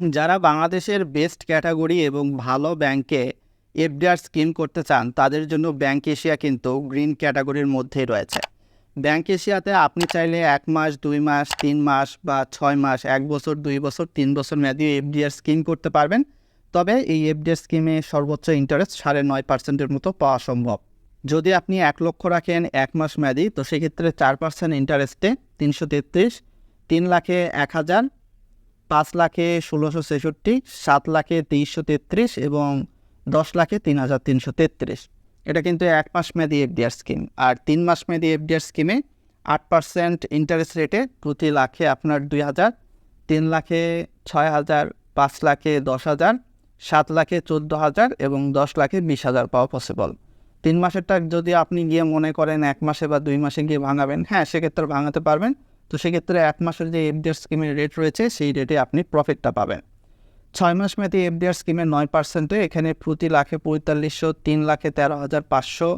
যারা বাংলাদেশের best category এবং ভালো ব্যাংকে এফডিআর স্কিম করতে চান, তাদের জন্য ব্যাংক এশিয়া কিন্তু গ্রিন ক্যাটাগরির মধ্যেই রয়েছে। ব্যাংক এশিয়াতে আপনি চাইলে এক মাস, দুই মাস, তিন মাস বা ছয় মাস, এক বছর, দুই বছর, তিন বছর মেয়াদি এফডিআর স্কিম করতে পারবেন। তবে এই এফডিআর স্কিমে সর্বোচ্চ ইন্টারেস্ট সাড়ে নয় পার্সেন্টের মতো পাওয়া সম্ভব। যদি আপনি এক লক্ষ রাখেন এক মাস মেয়াদি, তো সেক্ষেত্রে চার পার্সেন্ট ইন্টারেস্টে তিনশো তেত্রিশ, তিন লাখে এক হাজার পাঁচ লাখে ষোলোশো ছেষট্টি, সাত লাখে তেইশশো তেত্রিশ এবং দশ লাখে তিন হাজার তিনশো তেত্রিশ। এটা কিন্তু এক মাস মেয়াদি এফডিআর স্কিম। আর তিন মাস মেয়াদি এফডিআর স্কিমে আট পার্সেন্ট ইন্টারেস্ট রেটে প্রতি লাখে আপনার দুই হাজার, তিন লাখে ছয় হাজার, পাঁচ লাখে দশ হাজার, সাত লাখে চোদ্দ হাজার এবং দশ লাখে বিশ হাজার পাওয়া পসিবল তিন মাসেরটা যদি আপনি গিয়ে মনে করেন এক মাসে বা দুই মাসে গিয়ে ভাঙাবেন হ্যাঁ সেক্ষেত্রে ভাঙাতে পারবেন। তো সেক্ষেত্রে এক মাসের যে এফডিআর স্কিমের রেট রয়েছে, সেই রেটে আপনি প্রফিটটা পাবেন। ছয় মাস মেয়াদি এফডিআর স্কিমে নয় পার্সেন্টে এখানে প্রতি লাখে পঁয়তাল্লিশশো, তিন লাখে তেরো হাজার পাঁচশো,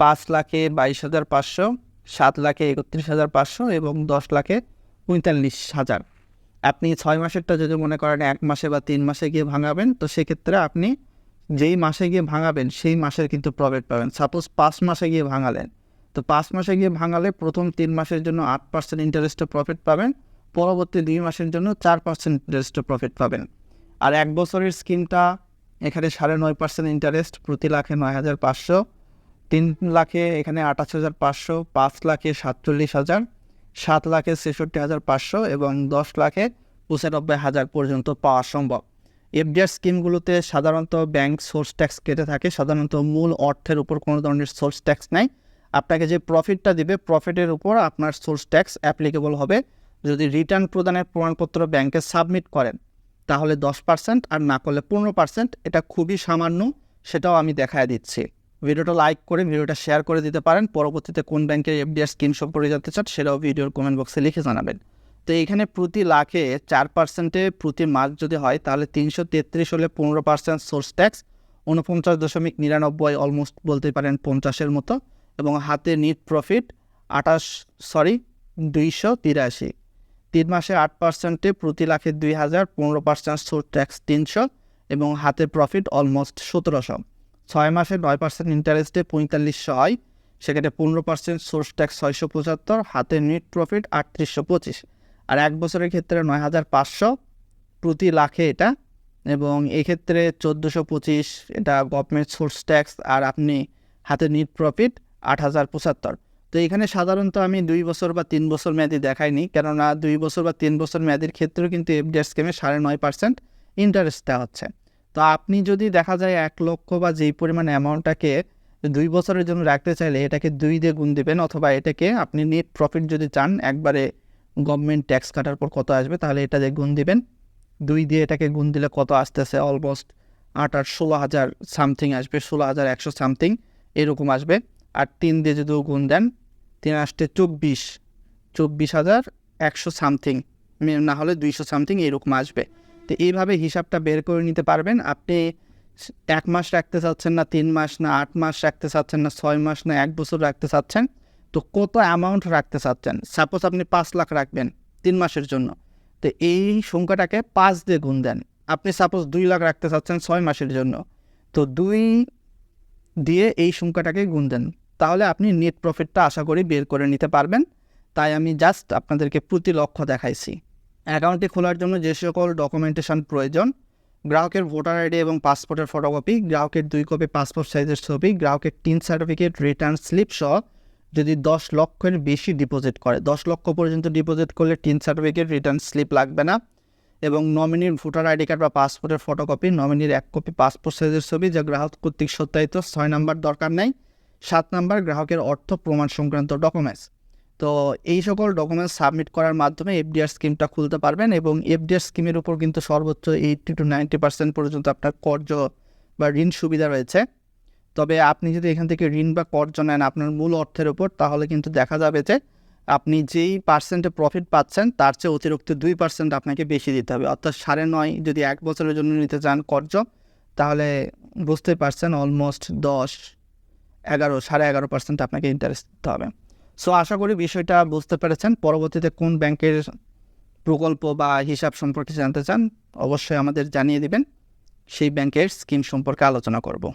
পাঁচ লাখে বাইশ হাজার পাঁচশো, সাত লাখে একত্রিশ হাজার পাঁচশো এবং দশ লাখে পঁয়তাল্লিশ হাজার। আপনি ছয় মাসেরটা যদি মনে করেন এক মাসে বা তিন মাসে গিয়ে ভাঙাবেন, তো সেক্ষেত্রে আপনি যেই মাসে গিয়ে ভাঙাবেন, সেই মাসের কিন্তু প্রফিট পাবেন। সাপোজ পাঁচ মাসে গিয়ে ভাঙালেন। তো পাঁচ মাসে গিয়ে ভাঙালে প্রথম তিন মাসের জন্য আট পার্সেন্ট ইন্টারেস্টে প্রফিট পাবেন, পরবর্তী দুই মাসের জন্য চার পার্সেন্ট ইন্টারেস্টে প্রফিট পাবেন। আর এক বছরের স্কিমটা এখানে সাড়ে নয় পার্সেন্ট ইন্টারেস্ট প্রতি লাখে নয় হাজার পাঁচশো, তিন লাখে এখানে আঠাশ হাজার পাঁচশো, পাঁচ লাখে সাতচল্লিশ হাজার, সাত লাখে ছেষট্টি হাজার পাঁচশো এবং দশ লাখে পঁচানব্বই হাজার পর্যন্ত পাওয়া সম্ভব। এফডিআর স্কিমগুলোতে সাধারণত ব্যাংক সোর্স ট্যাক্স কেটে থাকে, সাধারণত মূল অর্থের উপর কোনো ধরনের সোর্স ট্যাক্স নেই। আপনাকে যে প্রফিটটা দিবে প্রফিটের উপর আপনার সোর্স ট্যাক্স অ্যাপ্লিকেবল হবে। যদি রিটার্ন প্রদানের প্রমাণপত্র ব্যাংকে সাবমিট করেন, তাহলে দশ পার্সেন্ট আর না করলে পনেরো পার্সেন্ট এটা খুবই সামান্য, সেটাও আমি দেখায় দিচ্ছি। ভিডিওটা লাইক করে, ভিডিওটা শেয়ার করে দিতে পারেন। পরবর্তীতে কোন ব্যাংকের এফডিআর স্কিম সম্পর্কে জানতে চান, সেটাও ভিডিওর কমেন্ট বক্সে লিখে জানাবেন। তো এখানে প্রতি লাখে চার পার্সেন্টে প্রতি মাস যদি হয়, তাহলে তিনশো তেত্রিশ হলে পনেরো পার্সেন্ট সোর্স ট্যাক্স উনপঞ্চাশ দশমিক নিরানব্বই অলমোস্ট বলতে পারেন পঞ্চাশের মতো। এবং হাতে নিট প্রফিট আঠাশ সরি দুইশো তিরাশি। তিন মাসে আট পার্সেন্টে প্রতি লাখে দুই হাজার পনেরো পার্সেন্ট সোর্স ট্যাক্স তিনশো এবং হাতে প্রফিট অলমোস্ট সতেরোশো। ছয় মাসে নয় পার্সেন্ট ইন্টারেস্টে পঁয়তাল্লিশশো হয় সেখানে পনেরো পার্সেন্ট সোর্স ট্যাক্স ছয়শো পঁচাত্তর, হাতে নেট প্রফিট আটত্রিশশো পঁচিশ। আর এক বছরের ক্ষেত্রে নয় হাজার পাঁচশো প্রতি লাখে এটা এবং এক্ষেত্রে চোদ্দোশো পঁচিশ, এটা গভর্নমেন্ট সোর্স ট্যাক্স আর আপনি হাতে নিট প্রফিট আট হাজার পঁচাত্তর। তো এখানে সাধারণত আমি দুই বছর বা তিন বছর মেয়াদি দেখাইনি কেননা দুই বছর বা তিন বছর মেয়াদির ক্ষেত্রেও কিন্তু এফডিআর স্কিমে সাড়ে নয় পার্সেন্ট ইন্টারেস্ট দেওয়া হচ্ছে। তো আপনি যদি দেখা যায় এক লক্ষ বা যেই পরিমাণ অ্যামাউন্টটাকে দুই বছরের জন্য রাখতে চাইলে এটাকে দুই দিয়ে গুণ দেবেন, অথবা এটাকে আপনি নেট প্রফিট যদি চান, একবারে গভর্নমেন্ট ট্যাক্স কাটার পর কত আসবে তাহলে এটা দিয়ে গুণ দিবেন। দুই দিয়ে এটাকে গুণ দিলে কত আসতেছে? অলমোস্ট আট আট ষোলো হাজার সামথিং আসবে, ষোলো হাজার একশো সামথিং এরকম আসবে। আর তিন দিয়ে যদি গুণ দেন, তিন আসতে চব্বিশ। চব্বিশ হাজার একশো সামথিং। না হলে দুইশো সামথিং এরকম আসবে। তো এইভাবে হিসাবটা বের করে নিতে পারবেন। আপনি এক মাস রাখতে চাচ্ছেন না, তিন মাস না, আট মাস রাখতে চাচ্ছেন না, ছয় মাস না, এক বছর রাখতে চাচ্ছেন, তো কত অ্যামাউন্ট রাখতে চাচ্ছেন? সাপোজ আপনি পাঁচ লাখ রাখবেন তিন মাসের জন্য। তো এই সংখ্যাটাকে পাঁচ দিয়ে গুণ দেন। আপনি সাপোজ দুই লাখ রাখতে চাচ্ছেন ছয় মাসের জন্য। তো দুই দিয়ে এই সংখ্যাটাকে গুণ দেন। তাহলে আপনি নেট প্রফিটটা আশা করি বের করে নিতে পারবেন। তাই আমি জাস্ট আপনাদেরকে প্রতি লক্ষ্য দেখাইছি। অ্যাকাউন্টটি খোলার জন্য যে সকল ডকুমেন্টেশন প্রয়োজন, গ্রাহকের ভোটার আইডি এবং পাসপোর্টের ফটোকপি গ্রাহকের দুই কপি পাসপোর্ট সাইজের ছবি, গ্রাহকের টিন সার্টিফিকেট রিটার্ন স্লিপ সহ যদি দশ লক্ষের বেশি ডিপোজিট করে, দশ লক্ষ পর্যন্ত ডিপোজিট করলে টিন সার্টিফিকেট রিটার্ন স্লিপ লাগবে না। এবং নমিনির ভোটার আইডি কার্ড বা পাসপোর্টের ফটোকপি নমিনির এক কপি পাসপোর্ট সাইজের ছবি যা গ্রাহক কর্তৃক সত্যায়িত, ছয় নাম্বার দরকার নেই। সাত নাম্বার গ্রাহকের অর্থ প্রমাণ সংক্রান্ত ডকুমেন্টস তো এই সকল ডকুমেন্টস সাবমিট করার মাধ্যমে এফডিআর স্কিমটা খুলতে পারবেন এবং এফডিআর স্কিমের উপর কিন্তু সর্বোচ্চ এইটটি টু নাইনটি পার্সেন্ট পর্যন্ত আপনার কর্য বা ঋণ সুবিধা রয়েছে। তবে আপনি যদি এখান থেকে ঋণ বা কর্জ নেন আপনার মূল অর্থের উপর, তাহলে কিন্তু দেখা যাবে যে আপনি যেই পার্সেন্টে প্রফিট পাচ্ছেন, তার চেয়ে অতিরিক্ত দুই পার্সেন্ট আপনাকে বেশি দিতে হবে। অর্থাৎ সাড়ে নয় যদি এক বছরের জন্য নিতে চান কর্জ, তাহলে বুঝতে পারছেন অলমোস্ট দশ এগারো, সাড়ে এগারো পার্সেন্ট আপনাকে ইন্টারেস্ট দিতে হবে। সো আশা করি বিষয়টা বুঝতে পেরেছেন। পরবর্তীতে কোন ব্যাংকের প্রকল্প বা হিসাব সম্পর্কে জানতে চান, অবশ্যই আমাদের জানিয়ে দেবেন। সেই ব্যাংকের স্কিম সম্পর্কে আলোচনা করব।